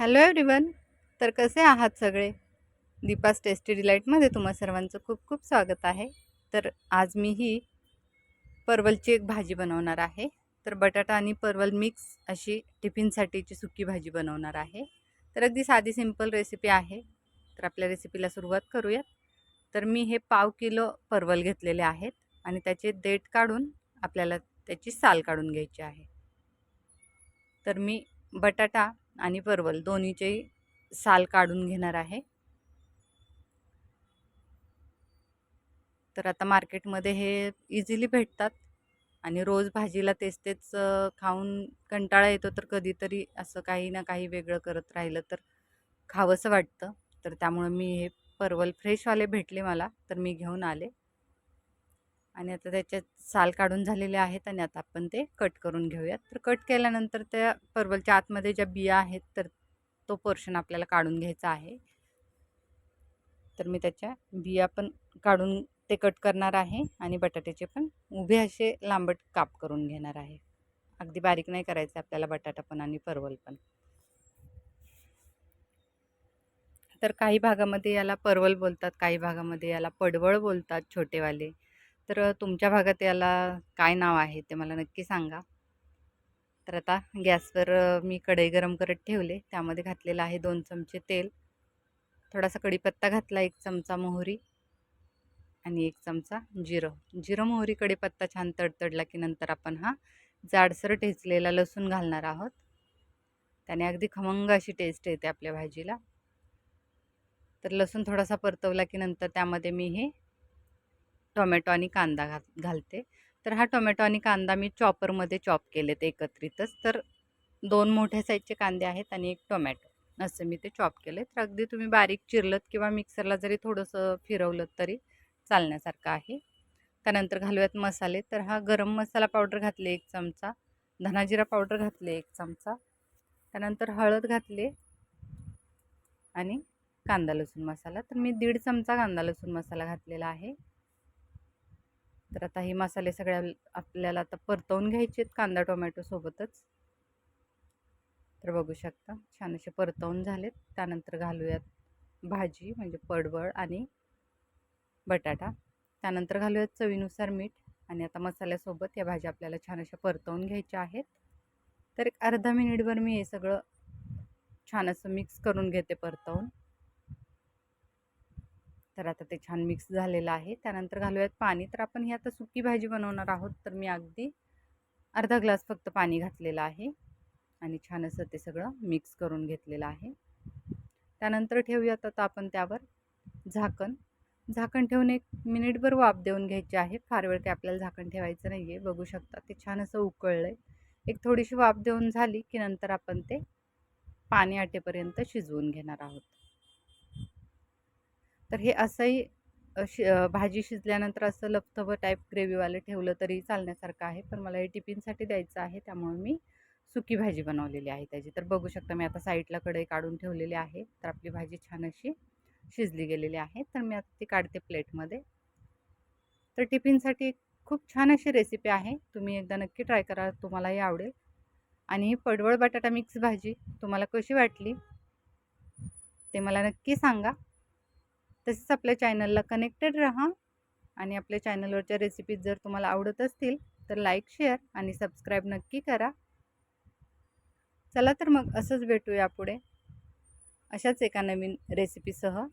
Hello everyone तर कसे आहात सगळे? दीपास टेस्टी डिलाईटमध्ये तुम्हा सर्वांचं खूप खूप स्वागत आहे. तर आज मी ही परवलची एक भाजी बनवणार आहे. तर बटाटा आणि परवल मिक्स अशी टिफिनसाठीची सुकी भाजी बनवणार आहे. तर अगदी साधी सिंपल रेसिपी आहे. तर आपल्या रेसिपीला सुरुवात करूयात. तर मी हे पाव किलो परवल घेतलेले आहेत आणि त्याचे देठ काढून आपल्याला त्याची साल काढून घ्यायची आहे. तर मी बटाटा आणि परवल दोन्हीचेही साल काढून घेणार आहे. तर आता मार्केटमध्ये हे इझिली भेटतात आणि रोज भाजीला तेच तेच खाऊन कंटाळा येतो तर कधीतरी असं काही ना काही वेगळं करत राहिलं तर खावंसं वाटतं. तर त्यामुळं मी हे परवल फ्रेशवाले भेटले मला तर मी घेऊन आले. आणि आता त्याच्यात साल काढून झालेले आहेत आणि आता आपण ते कट करून घेऊयात. तर कट केल्यानंतर त्या परवलच्या आतमध्ये ज्या बिया आहेत तर तो पोर्शन आपल्याला काढून घ्यायचा आहे. तर मी त्याच्या बिया पण काढून ते कट करणार आहे आणि बटाट्याचे पण उभे असे लांबट काप करून घेणार आहे. अगदी बारीक नाही करायचं आपल्याला बटाटा पण आणि परवल पण. तर काही भागामध्ये याला परवल बोलतात काही भागामध्ये याला पडवळ बोलतात छोटेवाले. तर तुमच्या भागात याला काय नाव आहे ते मला नक्की सांगा. तर आता गॅसवर मी कढई गरम करत ठेवले. त्यामध्ये घातलेलं आहे दोन चमचे तेल. थोडासा कढीपत्ता घातला एक चमचा मोहरी आणि एक चमचा जिरं. जिरं मोहरी कढीपत्ता छान तडतडला की नंतर आपण हा जाडसर ठेचलेला लसूण घालणार आहोत. त्याने अगदी खमंग अशी टेस्ट येते आपल्या भाजीला. तर लसूण थोडासा परतवला की नंतर त्यामध्ये मी हे टोमॅटो आणि कांदा घात घालते. तर हा टोमॅटो आणि कांदा मी चॉपरमध्ये चॉप केलेत एकत्रितच. तर दोन मोठ्या साईजचे कांदे आहेत आणि एक टोमॅटो. असं मी ते चॉप केले तर अगदी तुम्ही बारीक चिरलत किंवा मिक्सरला जरी थोडंसं फिरवलं तरी चालण्यासारखं आहे. त्यानंतर घालूयात मसाले. तर हा गरम मसाला पावडर घातले एक चमचा. धनाजिरा पावडर घातले एक चमचा. त्यानंतर हळद घातले आणि कांदा लसूण मसाला. तर मी दीड चमचा कांदा लसूण मसाला घातलेला आहे. तर आता हे मसाले सगळ्या आपल्याला आता परतवून घ्यायचे आहेत कांदा टोमॅटोसोबतच तर बघू शकता छान असे परतवून झालेत. त्यानंतर घालूयात भाजी म्हणजे पडवळ आणि बटाटा. त्यानंतर घालूयात चवीनुसार मीठ आणि आता मसाल्यासोबत या भाज्या आपल्याला छान अशा परतवून घ्यायच्या आहेत. तर एक अर्धा मिनिटभर मी हे सगळं छान असं मिक्स करून घेते परतवून. तर आता ते छान मिक्स झालेलं आहे. त्यानंतर घालूयात पाणी. तर आपण ही आता सुकी भाजी बनवणार आहोत. तर मी अगदी अर्धा ग्लास फक्त पाणी घातलेलं आहे. आणि छान असं ते सगळं मिक्स करून घेतलेलं आहे. त्यानंतर ठेवूयात आता आपण त्यावर झाकण. झाकण ठेवून एक मिनिटभर वाफ देऊन घ्यायची आहे. फार वेळ काही आपल्याला झाकण ठेवायचं नाही आहे बघू शकता ते छान असं उकळलं आहे एक थोडीशी वाफ देऊन झाली की नंतर आपण ते पाणी आटेपर्यंत शिजवून घेणार आहोत. तर हे असंही शि भाजी शिजल्यानंतर असं लपथबं टाईप ग्रेव्हीवालं ठेवलं तरी चालण्यासारखं आहे. पण मला हे टिफिनसाठी द्यायचं आहे त्यामुळे मी सुकी भाजी बनवलेली आहे त्याची. तर बघू शकता मी आता साईडला कढई काढून ठेवलेली आहे. तर आपली भाजी छान अशी शिजली गेलेली आहे. तर मी आता ती काढते प्लेटमध्ये. तर टिफिनसाठी खूप छान अशी रेसिपी आहे. तुम्ही एकदा नक्की ट्राय करा तुम्हालाही आवडेल. आणि ही पडवळ बटाटा मिक्स भाजी तुम्हाला कशी वाटली ते मला नक्की सांगा. तसेच आपल्या चॅनलला कनेक्टेड राहा आणि आपल्या चॅनलवरच्या रेसिपीज जर तुम्हाला आवडत असतील तर लाईक शेअर आणि सबस्क्राईब नक्की करा. चला तर मग असंच भेटूया पुढे. अशाच एका नवीन रेसिपीसह.